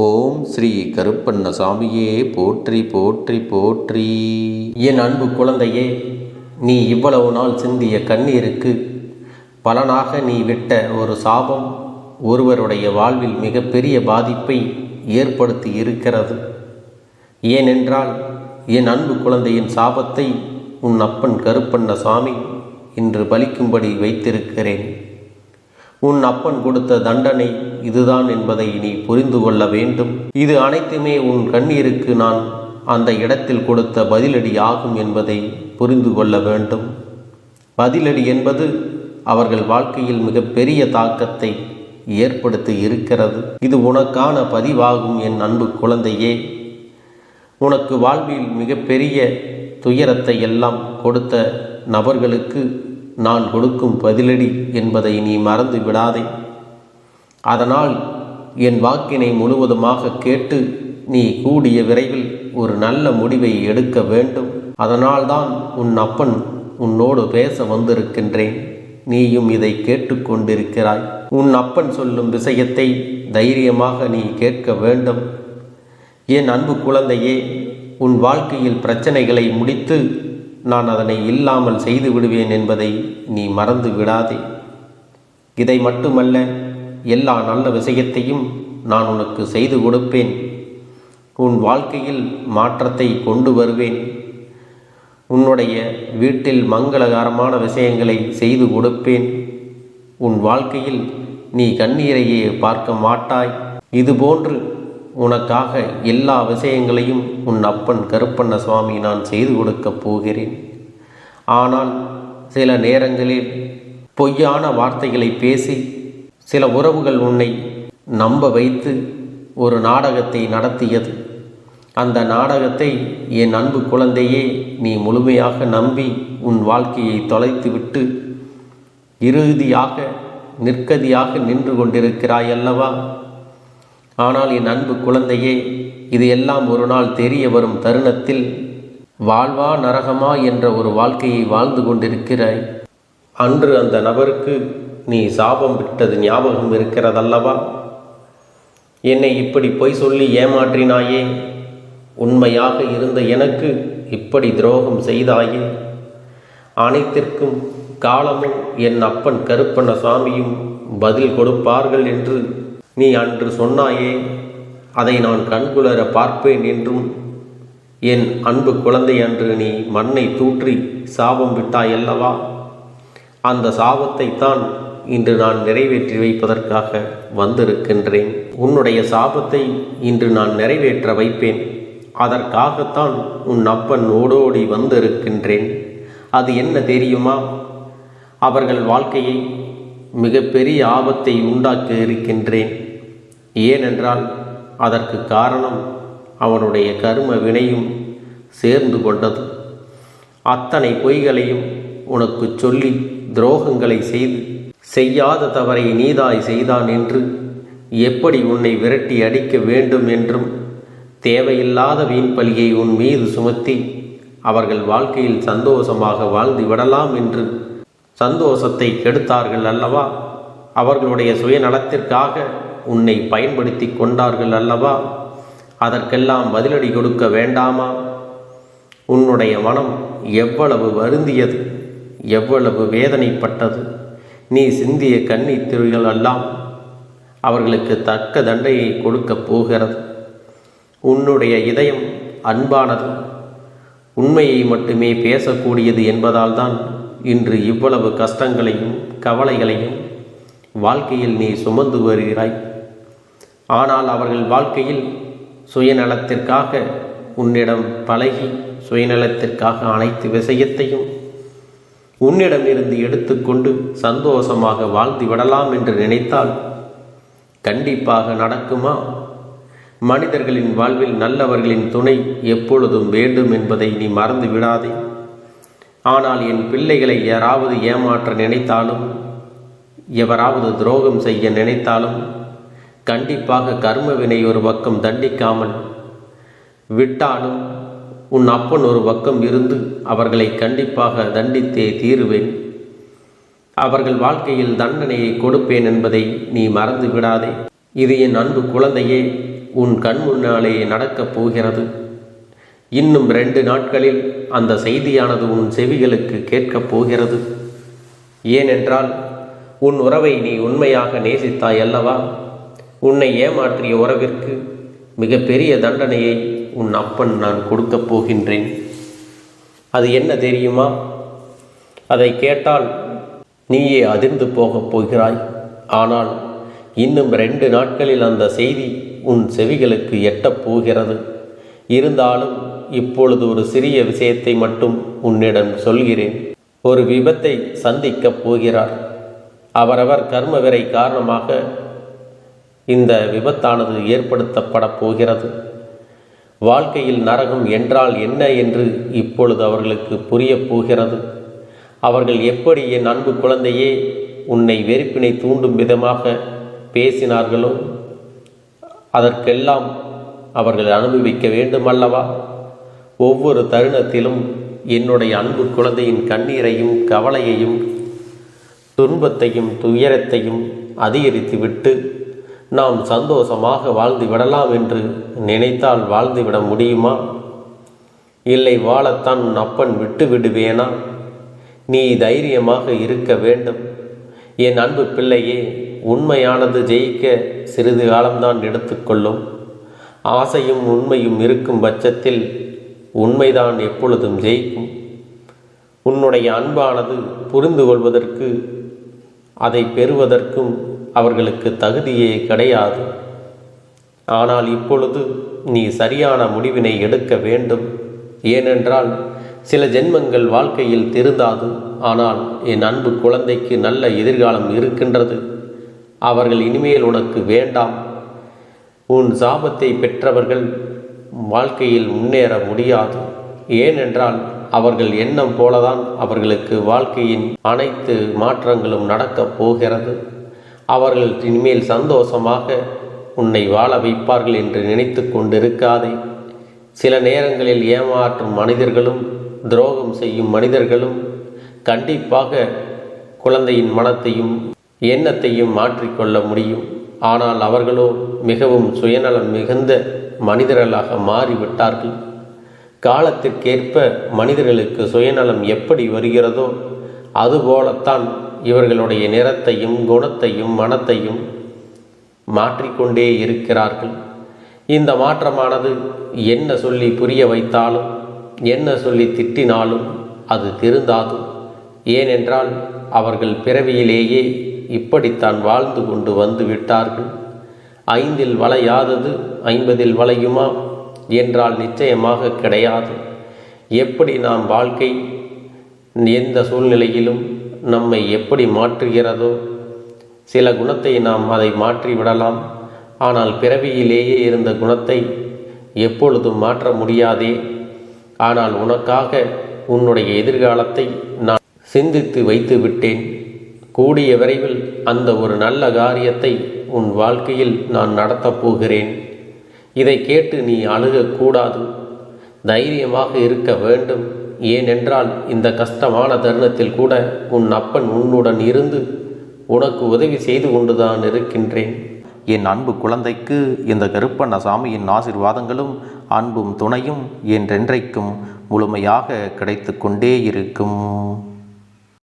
ஓம் ஸ்ரீ கருப்பண்ண சாமியே போற்றி போற்றி போற்றி. என் அன்பு குழந்தையே நீ இவ்வளவு நாள் சிந்திய கண்ணீருக்கு பலனாக நீ விட்ட ஒரு சாபம் ஒருவருடைய வாழ்வில் மிகப்பெரிய பாதிப்பை ஏற்படுத்தி இருக்கிறது. ஏனென்றால் என் அன்பு குழந்தையின் சாபத்தை உன் அப்பன் கருப்பண்ண சாமி இன்று பலிக்கும்படி வைத்திருக்கிறேன். உன் அப்பன் கொடுத்த தண்டனை இதுதான் என்பதை நீ புரிந்து கொள்ள வேண்டும். இது அனைத்துமே உன் கண்ணீருக்கு நான் அந்த இடத்தில் கொடுத்த பதிலடி ஆகும் என்பதை புரிந்து கொள்ள வேண்டும். பதிலடி என்பது அவர்கள் வாழ்க்கையில் மிகப்பெரிய தாக்கத்தை ஏற்படுத்தி இருக்கிறது. இது உனக்கான பதிவாகும் என் அன்பு குழந்தையே. உனக்கு வாழ்வில் மிகப்பெரிய துயரத்தை எல்லாம் கொடுத்த நபர்களுக்கு நான் கொடுக்கும் பதிலடி என்பதை நீ மறந்து விடாதே. அதனால் என் வாக்கினை முழுவதுமாக கேட்டு நீ கூடிய விரைவில் ஒரு நல்ல முடிவை எடுக்க வேண்டும். அதனால்தான் உன் அப்பன் உன்னோடு பேச வந்திருக்கின்றேன். நீயும் இதை கேட்டுக்கொண்டிருக்கிறாய் உன் அப்பன் சொல்லும் விஷயத்தை தைரியமாக நீ கேட்க வேண்டும். என் அன்பு குழந்தையே உன் வாழ்க்கையில் பிரச்சனைகளை முடித்து நான் அதனை இல்லாமல் செய்து விடுவேன் என்பதை நீ மறந்து விடாதே. இதை மட்டுமல்ல எல்லா நல்ல விஷயத்தையும் நான் உனக்கு செய்து கொடுப்பேன். உன் வாழ்க்கையில் மாற்றத்தை கொண்டு வருவேன். உன்னுடைய வீட்டில் மங்களகரமான விஷயங்களை செய்து கொடுப்பேன். உன் வாழ்க்கையில் நீ கண்ணீரையே பார்க்க மாட்டாய். இதுபோன்று உனக்காக எல்லா விஷயங்களையும் உன் அப்பன் கருப்பண்ண சுவாமி நான் செய்து கொடுக்கப் போகிறேன். ஆனால் சில நேரங்களில் பொய்யான வார்த்தைகளை பேசி சில உறவுகள் உன்னை நம்ப வைத்து ஒரு நாடகத்தை நடத்தியது. அந்த நாடகத்தை என் அன்பு குழந்தையே நீ முழுமையாக நம்பி உன் வாழ்க்கையை தொலைத்துவிட்டு இறுதியாக நிற்கதியாக நின்று கொண்டிருக்கிறாய் அல்லவா ஆனால் என் அன்பு குழந்தையே இது எல்லாம் ஒரு நாள் தெரிய வரும் தருணத்தில் வாழ்வா நரகமா என்ற ஒரு வாழ்க்கையை வாழ்ந்து கொண்டிருக்கிறாய் அன்று அந்த நபருக்கு நீ சாபம் விட்டது ஞாபகம் இருக்கிறதல்லவா? என்னை இப்படி பொய் சொல்லி ஏமாற்றினாயே உண்மையாக இருந்த எனக்கு இப்படி துரோகம் செய்தாயே? அனைத்திற்கும் காலமும் என் அப்பன் கருப்பண்ண சாமியும் பதில் கொடுப்பார்கள் என்று நீ அன்று சொன்னாயே அதை நான் கண்குளர பார்ப்பேன் என்றும் என் அன்பு குழந்தை அன்று நீ மண்ணை தூற்றி சாபம் விட்டாயல்லவா அந்த சாபத்தைத்தான் இன்று நான் நிறைவேற்றி வைப்பதற்காக வந்திருக்கின்றேன். உன்னுடைய சாபத்தை இன்று நான் நிறைவேற்ற வைப்பேன். அதற்காகத்தான் உன் அப்பன் ஓடோடி வந்திருக்கின்றேன். அது என்ன தெரியுமா? அவர்கள் வாழ்க்கையை மிகப்பெரிய ஆபத்தை உண்டாக்க இருக்கின்றேன். ஏனென்றால் அதற்கு காரணம் அவனுடைய கர்ம வினையும் சேர்ந்து கொண்டது. அத்தனை பொய்களையும் உனக்கு சொல்லி துரோகங்களை செய்து செய்யாத தவறை நீதாய் செய்தான் என்று எப்படி உன்னை விரட்டி அடிக்க வேண்டும் என்றும் தேவையில்லாத வீண் பலியை உன் மீது சுமத்தி அவர்கள் வாழ்க்கையில் சந்தோஷமாக வாழ்ந்து விடலாம் என்று சந்தோஷத்தை கெடுத்தார்கள் அல்லவா? அவர்களுடைய சுயநலத்திற்காக உன்னை பயன்படுத்தி கொண்டார்கள் அல்லவா? அதற்கெல்லாம் பதிலடி கொடுக்க வேண்டாமா? உன்னுடைய மனம் எவ்வளவு வருந்தியது எவ்வளவு வேதனைப்பட்டது? நீ சிந்திய கண்ணீத்திரிகள் எல்லாம் அவர்களுக்கு தக்க தண்டையை கொடுக்கப் போகிறது. உன்னுடைய இதயம் அன்பானது உண்மையை மட்டுமே பேசக்கூடியது என்பதால்தான் இன்று இவ்வளவு கஷ்டங்களையும் கவலைகளையும் வாழ்க்கையில் நீ சுமந்து வருகிறாய். ஆனால் அவர்கள் வாழ்க்கையில் சுயநலத்திற்காக உன்னிடம் பழகி சுயநலத்திற்காக அனைத்து விஷயத்தையும் உன்னிடமிருந்து எடுத்துக்கொண்டு சந்தோஷமாக வாழ்ந்து விடலாம் என்று நினைத்தால் கண்டிப்பாக நடக்குமா? மனிதர்களின் வாழ்வில் நல்லவர்களின் துணை எப்பொழுதும் வேண்டும் என்பதை நீ மறந்து விடாதே. ஆனால் என் பிள்ளைகளை யாராவது ஏமாற்ற நினைத்தாலும் எவராவது துரோகம் செய்ய நினைத்தாலும் கண்டிப்பாக கர்மவினை ஒரு பக்கம் தண்டிக்காமல் விட்டாலும் உன் அப்பன் ஒரு பக்கம் இருந்து அவர்களை கண்டிப்பாக தண்டித்தே தீருவேன். அவர்கள் வாழ்க்கையில் தண்டனையை கொடுப்பேன் என்பதை நீ மறந்து விடாதே. இது என் அன்பு குழந்தையே உன் கண் முன்னாலேயே நடக்கப் போகிறது. இன்னும் ரெண்டு நாட்களில் அந்த செய்தியானது உன் செவிகளுக்கு கேட்கப் போகிறது. ஏனென்றால் உன் உறவை நீ உண்மையாக நேசித்தாய் அல்லவா? உன்னை ஏமாற்றிய உறவிற்கு மிகப்பெரிய தண்டனையை உன் அப்பன் நான் கொடுக்கப் போகின்றேன். அது என்ன தெரியுமா? அதை கேட்டால் நீயே அதிர்ந்து போகப் போகிறாய். ஆனால் இன்னும் ரெண்டு நாட்களில் அந்த செய்தி உன் செவிகளுக்கு எட்டப் போகிறது. இருந்தாலும் இப்பொழுது ஒரு சிறிய விஷயத்தை மட்டும் உன்னிடம் சொல்கிறேன். ஒரு விபத்தை சந்திக்கப் போகிறார். அவரவர் கர்மவிரை காரணமாக இந்த விபத்தானது ஏற்படுத்தப்பட போகிறது. வாழ்க்கையில் நரகம் என்றால் என்ன என்று இப்பொழுது அவர்களுக்கு புரியப் போகிறது. அவர்கள் எப்படி என் அன்பு குழந்தையே உன்னை வெறுப்பினை தூண்டும் விதமாக பேசினார்களோ அதற்கெல்லாம் அவர்கள் அனுபவிக்க வேண்டுமல்லவா? ஒவ்வொரு தருணத்திலும் என்னுடைய அன்பு குழந்தையின் கண்ணீரையும் கவலையையும் துன்பத்தையும் துயரத்தையும் அதிகரித்துவிட்டு நாம் சந்தோஷமாக வாழ்ந்து விடலாம் என்று நினைத்தால் வாழ்ந்துவிட முடியுமா? இல்லை வாழத்தான் உன் அப்பன் விட்டு விடுவேனா? நீ தைரியமாக இருக்க வேண்டும். என் அன்பு பிள்ளையே உண்மையானது ஜெயிக்க சிறிது காலம்தான் எடுத்துக்கொள்ளும். ஆசையும் உண்மையும் இருக்கும் பட்சத்தில் உண்மைதான் எப்பொழுதும் ஜெயிக்கும். உன்னுடைய அன்பானது புரிந்து கொள்வதற்கு அதை பெறுவதற்கும் அவர்களுக்கு தகுதியே கிடையாது. ஆனால் இப்பொழுது நீ சரியான முடிவினை எடுக்க வேண்டும். ஏனென்றால் சில ஜென்மங்கள் வாழ்க்கையில் திருந்தாது. ஆனால் என் அன்பு குழந்தைக்கு நல்ல எதிர்காலம் இருக்கின்றது. அவர்கள் இனிமேல் உனக்கு வேண்டாம். உன் சாபத்தை பெற்றவர்கள் வாழ்க்கையில் முன்னேற முடியாது. ஏனென்றால் அவர்கள் எண்ணம் போலதான் அவர்களுக்கு வாழ்க்கையின் அனைத்து மாற்றங்களும் நடக்கப் போகிறது. அவர்கள் இனிமேல் சந்தோஷமாக உன்னை வாழ வைப்பார்கள் என்று நினைத்து கொண்டிருக்காதே. சில நேரங்களில் ஏமாற்றும் மனிதர்களும் துரோகம் செய்யும் மனிதர்களும் கண்டிப்பாக குழந்தையின் மனத்தையும் எண்ணத்தையும் மாற்றிக்கொள்ள முடியும். ஆனால் அவர்களோ மிகவும் சுயநலம் மிகுந்த மனிதர்களாக மாறிவிட்டார்கள். காலத்திற்கேற்ப மனிதர்களுக்கு சுயநலம் எப்படி வருகிறதோ அதுபோலத்தான் இவர்களுடைய நிறத்தையும் குணத்தையும் மனத்தையும் மாற்றிக்கொண்டே இருக்கிறார்கள். இந்த மாற்றமானது என்ன சொல்லி புரிய வைத்தாலும் என்ன சொல்லி திட்டினாலும் அது திருந்தாது. ஏனென்றால் அவர்கள் பிறவியிலேயே இப்படித்தான் வாழ்ந்து கொண்டு வந்து விட்டார்கள். ஐந்தில் வளையாதது ஐம்பதில் வளையுமா? என்றால் நிச்சயமாக கிடையாது. எப்படி நாம் வாழ்க்கை எந்த சூழ்நிலையிலும் நம்மை எப்படி மாற்றுகிறதோ? சில குணத்தை நாம் அதை மாற்றி விடலாம் ஆனால் பிறவியிலேயே இருந்த குணத்தை எப்பொழுதும் மாற்ற முடியாதே. ஆனால் உனக்காக உன்னுடைய எதிர்காலத்தை நான் சிந்தித்து வைத்து விட்டேன். கூடிய விரைவில் அந்த ஒரு நல்ல காரியத்தை உன் வாழ்க்கையில் நான் நடத்தப் போகிறேன். இதை கேட்டு நீ அழுகக்கூடாது. தைரியமாக இருக்க வேண்டும். ஏனென்றால் இந்த கஷ்டமான தருணத்தில் கூட உன் அப்பன் உன்னுடன் இருந்து உனக்கு உதவி செய்து கொண்டுதான் இருக்கின்றேன். என் அன்பு குழந்தைக்கு இந்த கருப்பண்ண சாமியின் ஆசிர்வாதங்களும் அன்பும் துணையும் என்றென்றைக்கும் முழுமையாக கிடைத்து கொண்டே இருக்கும்.